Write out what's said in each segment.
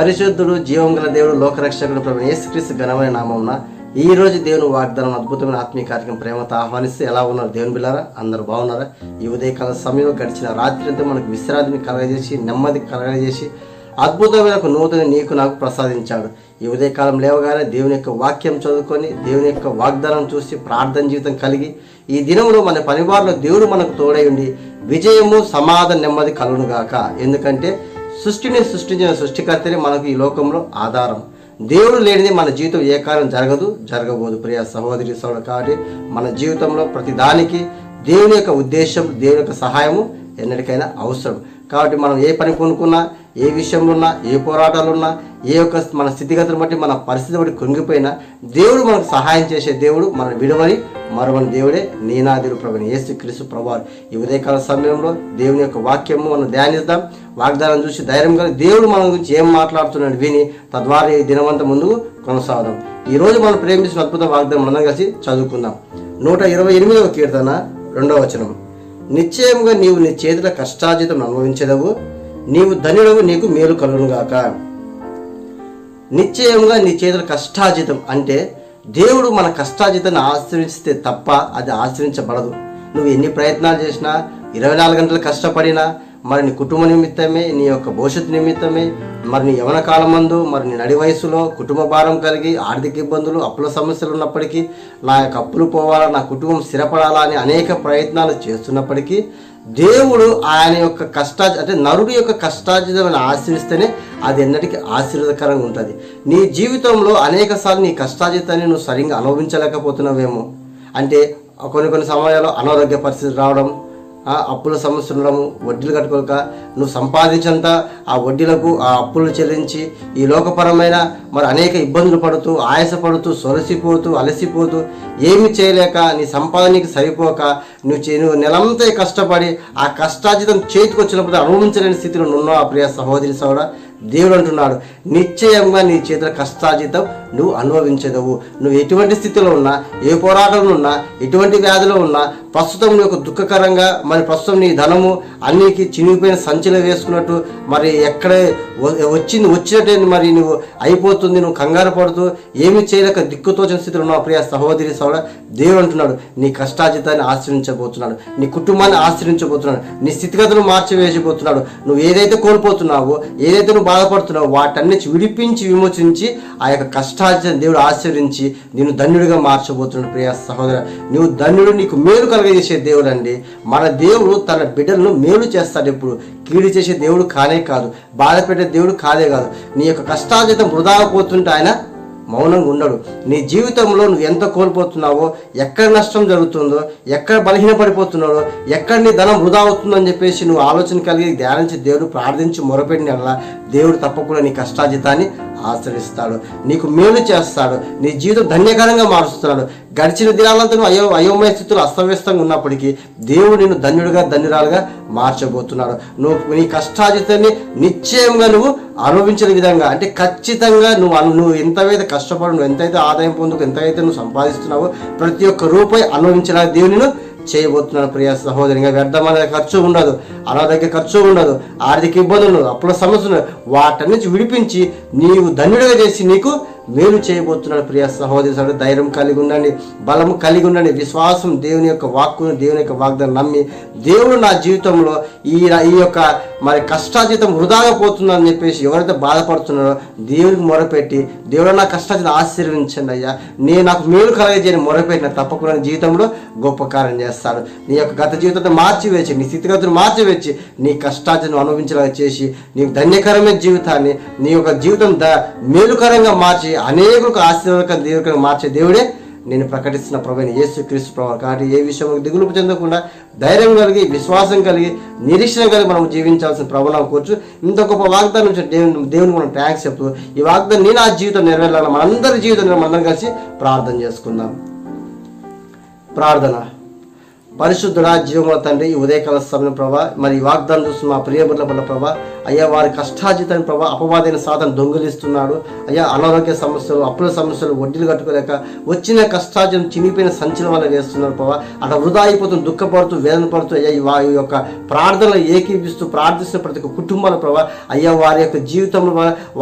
పరిశుద్ధుడు జీవం గల దేవుడు లోకరక్షకుడు ప్రభు యేసుక్రీస్తు ఘనమైన నామమున ఈ రోజు దేవుని వాగ్దానం అద్భుతమైన ఆత్మీయ కార్యక్రమం ప్రేమతో ఆహ్వానిస్తే ఎలా ఉన్నారు దేవుని బిల్లారా అందరూ బాగున్నారా? ఈ ఉదయకాల సమయంలో గడిచిన రాత్రి అంతా మనకు విశ్రాంతిని కలగజేసి నెమ్మది కలగజేసి అద్భుతమైన ఒక నూతన నీకు నాకు ప్రసాదించాడు. ఈ ఉదయకాలం లేవగానే దేవుని యొక్క వాక్యం చదువుకొని దేవుని యొక్క వాగ్దానం చూసి ప్రార్థన జీవితం కలిగి ఈ దినంలో మన పనివారిలో దేవుడు మనకు తోడై ఉండి విజయము సమాధ నెమ్మది కలుగునుగాక ఎందుకంటే సృష్టిని సృష్టించిన సృష్టికర్తనే మనకు ఈ లోకంలో ఆధారం. దేవుడు లేనిది మన జీవితం ఏ కాలం జరగదు జరగబోదు. ప్రియ సహోదరి సోదరు కాబట్టి మన జీవితంలో ప్రతి దానికి దేవుని యొక్క ఉద్దేశం దేవుని యొక్క సహాయము ఎన్నటికైనా అవసరం. కాబట్టి మనం ఏ పని కొనుక్కున్నా ఏ విషయంలో ఉన్నా ఏ పోరాటాలు ఉన్నా ఏ యొక్క మన స్థితిగతులు బట్టి మన పరిస్థితి బట్టి కొనిగిపోయినా దేవుడు మనకు సహాయం చేసే దేవుడు మన విడవని మరవని దేవుడే నీనాదేవుడు ప్రభుని ఏసు క్రీస్తు ప్రభావం ఈ ఉదయకాల సమయంలో దేవుని యొక్క వాక్యము మనం ధ్యానిద్దాం. వాగ్దానం చూసి ధైర్యం కలిగి దేవుడు మన గురించి ఏం మాట్లాడుతున్నాడు విని తద్వారా ఈ దినవంత ముందుకు కొనసాగుదాం. ఈ రోజు మనం ప్రేమించిన అద్భుత వాగ్దానం మనం కలిసి చదువుకుందాం. నూట ఇరవై ఎనిమిదవ కీర్తన రెండవ వచనం. నిశ్చయముగా నీవు నీ చేతుల కష్టార్జితం అనుభవించదవు. నీవు ధనుడవు నీకు మేలు కలుగునుగాక. నిశ్చయంగా నీ చేతుల కష్టార్జితం అంటే దేవుడు మన కష్టార్జితాన్ని ఆశ్రయిస్తే తప్ప అది ఆశ్రయించబడదు. నువ్వు ఎన్ని ప్రయత్నాలు చేసినా ఇరవై నాలుగు గంటలు కష్టపడినా మరి నీ కుటుంబ నిమిత్తమే నీ యొక్క భవిష్యత్తు నిమిత్తమే మరి నీ యవన కాలమందు మరి నీ నడి వయసులో కుటుంబ భారం కలిగి ఆర్థిక ఇబ్బందులు అప్పుల సమస్యలు ఉన్నప్పటికీ నా యొక్క అప్పులు పోవాలా నా కుటుంబం స్థిరపడాలా అని అనేక ప్రయత్నాలు చేస్తున్నప్పటికీ దేవుడు ఆయన యొక్క కష్టా అంటే నరుడు యొక్క కష్టార్జితమైన ఆశ్రయిస్తేనే అది ఎన్నటికీ ఆశీర్వదకరంగా ఉంటుంది. నీ జీవితంలో అనేక సార్లు నీ కష్టార్జితాన్ని నువ్వు సరిగ్గా అనుభవించలేకపోతున్నావేమో. అంటే కొన్ని కొన్ని సమయాల్లో అనారోగ్య పరిస్థితి రావడం అప్పుల సమస్య ఉండడము వడ్డీలు కట్టుకోక నువ్వు సంపాదించినంత ఆ వడ్డీలకు ఆ అప్పులు చెల్లించి ఈ లోకపరమైన మరి అనేక ఇబ్బందులు పడుతూ ఆయాసపడుతూ సొలసిపోతూ అలసిపోతూ ఏమి చేయలేక నీ సంపాదనకి సరిపోక నువ్వు చే- నువ్వు నెలంతా కష్టపడి ఆ కష్టార్జితం చేతికి వచ్చినప్పుడు అనుభవించలేని స్థితిలో నున్నావు ఆ ప్రియ సహోదరి సోడ దేవుడు అంటున్నాడు నిశ్చయంగా నీ చేతుల కష్టార్జితం నువ్వు అనుభవించదవు. నువ్వు ఎటువంటి స్థితిలో ఉన్నా ఏ పోరాటంలో ఉన్నా ఎటువంటి వ్యాధిలో ఉన్నా ప్రస్తుతం నీకు దుఃఖకరంగా మరి ప్రస్తుతం నీ ధనము అన్నికి చినిగిపోయిన సంచిలో వేసుకున్నట్టు మరి ఎక్కడ వ- వచ్చింది వచ్చినట్టే మరి నువ్వు అయిపోతుంది నువ్వు కంగారు పడుతూ ఏమి చేయలేక దిక్కుతోచిన స్థితిలో ఉన్నావు ప్రియ సహోదరి సోడ దేవుడు అంటున్నాడు నీ కష్టాజితాన్ని ఆశ్రయించబోతున్నాడు నీ కుటుంబాన్ని ఆశ్రయించబోతున్నాడు నీ స్థితిగతులు మార్చివేసిపోతున్నాడు నువ్వు ఏదైతే కోల్పోతున్నావో ఏదైతే నువ్వు బాధపడుతున్నావో వాటన్నిటి విడిపించి విమోచించి ఆ యొక్క కష్టాజితాన్ని దేవుడు ఆశ్రయించి నేను ధన్యుడిగా మార్చబోతున్నాడు ప్రియ సహోదర. నువ్వు ధన్యుడు నీకు మేలు కలగజేసే దేవుడు అండి మన దేవుడు తన బిడ్డలను మేలు చేస్తాడు ఎప్పుడు కీడు చేసే దేవుడు కానే కాదు. బాధ పెట్టే దేవుడు కాదే కాదు. నీ యొక్క కష్టార్జితం వృధా పోతుంటే ఆయన మౌనంగా ఉండడు. నీ జీవితంలో నువ్వు ఎంత కోల్పోతున్నావో ఎక్కడ నష్టం జరుగుతుందో ఎక్కడ బలహీనపడిపోతున్నాడో ఎక్కడ నీ ధనం వృధా అవుతుందో అని చెప్పేసి నువ్వు ఆలోచన కలిగి ధ్యానించి దేవుడు ప్రార్థించి మొరపెట్టిన దేవుడు తప్పకుండా నీ కష్టాజితాన్ని ఆశ్రయిస్తాడు. నీకు మేలు చేస్తాడు. నీ జీవితం ధన్యకరంగా మారుస్తున్నాడు. గడిచిన దినాలంతా నువ్వు అయో అయోమయ స్థితిలో అస్తవ్యస్తంగా ఉన్నప్పటికీ దేవుడు నిన్ను ధన్యుడిగా ధన్యురాలుగా మార్చబోతున్నాడు. నువ్వు నీ కష్టాజితాన్ని నిశ్చయంగా నువ్వు అనుభవించిన విధంగా అంటే ఖచ్చితంగా నువ్వు అను- నువ్వు ఎంతైతే కష్టపడు నువ్వు ఎంతైతే ఆదాయం పొందుకు ఎంతైతే నువ్వు సంపాదిస్తున్నావో ప్రతి ఒక్క రూపాయి అనుభవించడానికి దేవుని చేయబోతున్నాను చేయబోతున్నాడు ప్రియ సహోదరిగా వ్యర్థమైన ఖర్చు ఉండదు అనారోగ్య ఖర్చు ఉండదు ఆర్థిక ఇబ్బందులు ఉండదు అప్పుల సమస్యలు వాటి వాటన్నించి విడిపించి నీవు ధన్యుడిగా చేసి నీకు మేలు చేయబోతున్నాడు ప్రియ సహోదరి సహోదరు ధైర్యం కలిగి ఉండండి బలము కలిగి ఉండండి విశ్వాసం దేవుని యొక్క వాక్కును దేవుని యొక్క వాగ్దానం నమ్మి దేవుడు నా జీవితంలో ఈ ఈ యొక్క మరి కష్టాజీతం వృధాగా పోతుందని చెప్పేసి ఎవరైతే బాధపడుతున్నారో దేవునికి మొరపెట్టి దేవుడు నా కష్టాజీతం ఆశీర్వించండి అయ్యా. నేను నాకు మేలు కలగజేయని మొరపెట్టిన తప్పకుండా జీవితంలో గొప్ప కార్యం చేస్తాడు. నీ యొక్క గత జీవితాన్ని మార్చివేసి నీ స్థితిగతులు మార్చివేచి నీ కష్టాజీతం అనుభవించేలాగా చేసి నీ ధన్యకరమైన జీవితాన్ని నీ యొక్క జీవితం ద మేలుకరంగా మార్చి అనేకులకు ఆశీర్వాదక దేవుడికి మార్చే దేవుడే నేను ప్రకటిస్తున్న ప్రభుని యేసు క్రీస్తు ప్రభు కాబట్టి ఏ విషయంలో దిగులు చెందకుండా ధైర్యం కలిగి విశ్వాసం కలిగి నిరీక్షణ కలిగి మనం జీవించాల్సిన ప్రభు కూర్చు ఇంత గొప్ప వాగ్దానం నుంచి దేవుని దేవుని మనం ట్యాంక్స్ చెప్తూ ఈ వాగ్దానం నేను ఆ జీవితం నెరవేరాలి మనందరి జీవితం మనందరం కలిసి ప్రార్థన చేసుకుందాం. ప్రార్థన. పరిశుద్ధుడా జీవముల తండ్రి ఈ ఉదయకాల సమయం ప్రభా మరి వాగ్దానం చూస్తున్న మా ప్రియబుల వల్ల ప్రభా అయ్యా వారి కష్టాజితాన్ని ప్రభా అపవాదైన సాధన దొంగిలిస్తున్నాడు. అయ్యా అనారోగ్య సమస్యలు అప్పుల సమస్యలు వడ్డీలు కట్టుకోలేక వచ్చిన కష్టాజం చినిపోయిన సంచలన వల్ల వేస్తున్నారు ప్రభా. అట్లా వృధా అయిపోతుంది దుఃఖపడుతూ వేదన పడుతూ అయ్యా ఈ యొక్క ప్రార్థనలు ఏకీపిస్తూ ప్రార్థిస్తున్న ప్రతి ఒక్క కుటుంబాల ప్రభా అయ్యా వారి యొక్క జీవితంలో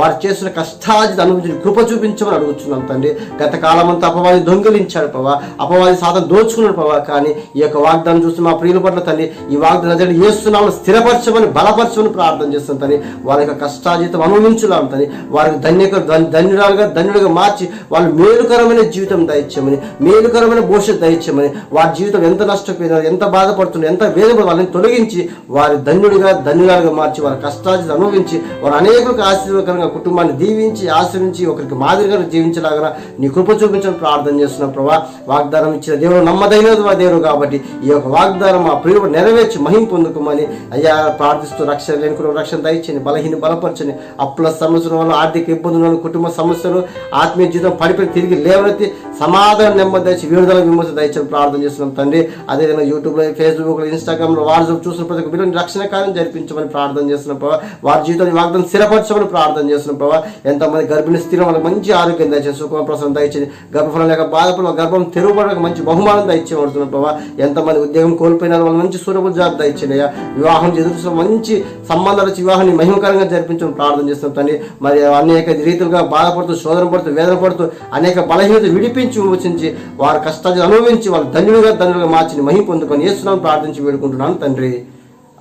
వారు చేస్తున్న కష్టాజిత అనుభవించిన కృప చూపించమని అడుగుతున్నాం తండ్రి. గత కాలం అంతా అపవాది దొంగిలించాడు ప్రభా. అపవాది సాధన దోచుకున్నాడు ప్రభా కానీ ఈ యొక్క వాగ్దానం చూసి మా ప్రియుల పట్ల తండ్రి ఈ వాగ్దానం చేస్తున్నాము స్థిరపరచమని బలపరచమని ప్రార్థన చేస్తాను తండ్రి వారి యొక్క కష్టాజీతం అనుభవించులాం తని వారికి ధన్యక ధన్యురాలుగా ధన్యుడిగా మార్చి వాళ్ళు మేలుకరమైన జీవితం దయచేయమని మేలుకరమైన భవిష్యత్తు దయచేయమని వారి జీవితం ఎంత నష్టపోయినా ఎంత బాధపడుతుందో ఎంత వేదపడి వాళ్ళని తొలగించి వారి ధన్యుడిగా ధన్యురాలుగా మార్చి వారి కష్టాజీతం అనుభవించి వారు అనేకులకు ఆశీర్వకరంగా కుటుంబాన్ని దీవించి ఆశ్రయించి ఒకరికి మాదిరిగా జీవించలాగా నీ కృప చూపించని ప్రార్థన చేస్తున్నాం ప్రభా. వాగ్దానం ఇచ్చిన దేవుడు నమ్మదైన దేవుడు కాబట్టి ఈ యొక్క వాగ్దానం మా ప్రియుడు నెరవేర్చి మహిం పొందుకోమని అయ్యా ప్రార్థిస్తూ రక్షణ లేని కూడా రక్షణ దయచని బలహీన బలపరచని అప్పుల సమస్యల వల్ల ఆర్థిక ఇబ్బందుల వల్ల కుటుంబ సమస్యలు ఆత్మీయ జీవితం పడిపోయి తిరిగి లేవనెత్తి సమాధానం నెమ్మది దయచి విడుదల విమర్శ దయచని ప్రార్థన చేస్తున్నాం తండ్రి. అదేవిధంగా యూట్యూబ్లో ఫేస్బుక్లో ఇన్స్టాగ్రామ్లో వాట్సాప్ చూసిన ప్రతి ఒక్క బిల్లుని రక్షణ కార్యం జరిపించమని ప్రార్థన చేస్తున్నాం ప్రభావ వారి జీవితాన్ని వాగ్దానం స్థిరపరచమని ప్రార్థన చేస్తున్నాం ప్రభావ ఎంతమంది గర్భిణీ స్త్రీలు వాళ్ళకి మంచి ఆరోగ్యం దయచేసి సుఖమ ప్రసన్నం దయచేసి గర్భఫలం లేక బాధపడ గర్భం తెరుగుబడక మంచి బహుమానం దయచేయబడుతున్నాం ప్రభావ ఎంతమంది ఉద్యోగం కోల్పోయిన వాళ్ళు మంచి సూరబుల్ జాబ్ ఇచ్చినయ్యా వివాహం ఎదురు మంచి సంబంధాలు వచ్చి వివాహాన్ని మహిమకరంగా జరిపించడం ప్రార్థన చేస్తున్నాం తండ్రి. మరి అనేక రీతులుగా బాధపడుతూ శోధన పడుతూ వేదన పడుతూ అనేక బలహీనత విడిపించి విమోచించి వారి కష్టాన్ని అనుభవించి వాళ్ళు ధన్యులుగా ధన్యులుగా మార్చి మహిమ పొందుకొని ఏస్తున్నాను ప్రార్థించి వేడుకుంటున్నాను తండ్రి.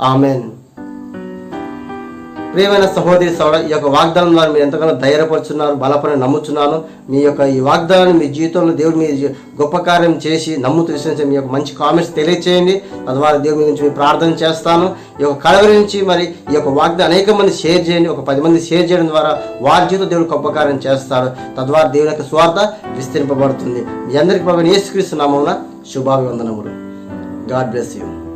ఆమెన్. ప్రియమైన సహోదరి సోదరు ఈ యొక్క వాగ్దానం ద్వారా మీరు ఎంతగానో ధైర్యపరుచున్నారు బలపడి నమ్ముచున్నాను. మీ యొక్క ఈ వాగ్దానాన్ని మీ జీవితంలో దేవుడు మీ గొప్ప కార్యం చేసి నమ్ముతూ విశ్వసించి మీ యొక్క మంచి కామెంట్స్ తెలియచేయండి. తద్వారా దేవుడి గురించి మీ ప్రార్థన చేస్తాను. ఈ యొక్క కడవరి నుంచి మరి ఈ యొక్క వాగ్దానం అనేక మంది షేర్ చేయండి ఒక పది మంది షేర్ చేయడం ద్వారా వారి జీవితం దేవుడు గొప్ప కార్యం చేస్తారు తద్వారా దేవుని యొక్క స్వార్థ విస్తరింపబడుతుంది. మీ అందరికీ ప్రభు ఏసుక్రీస్తు నామమున శుభాభివందనములు. God bless you.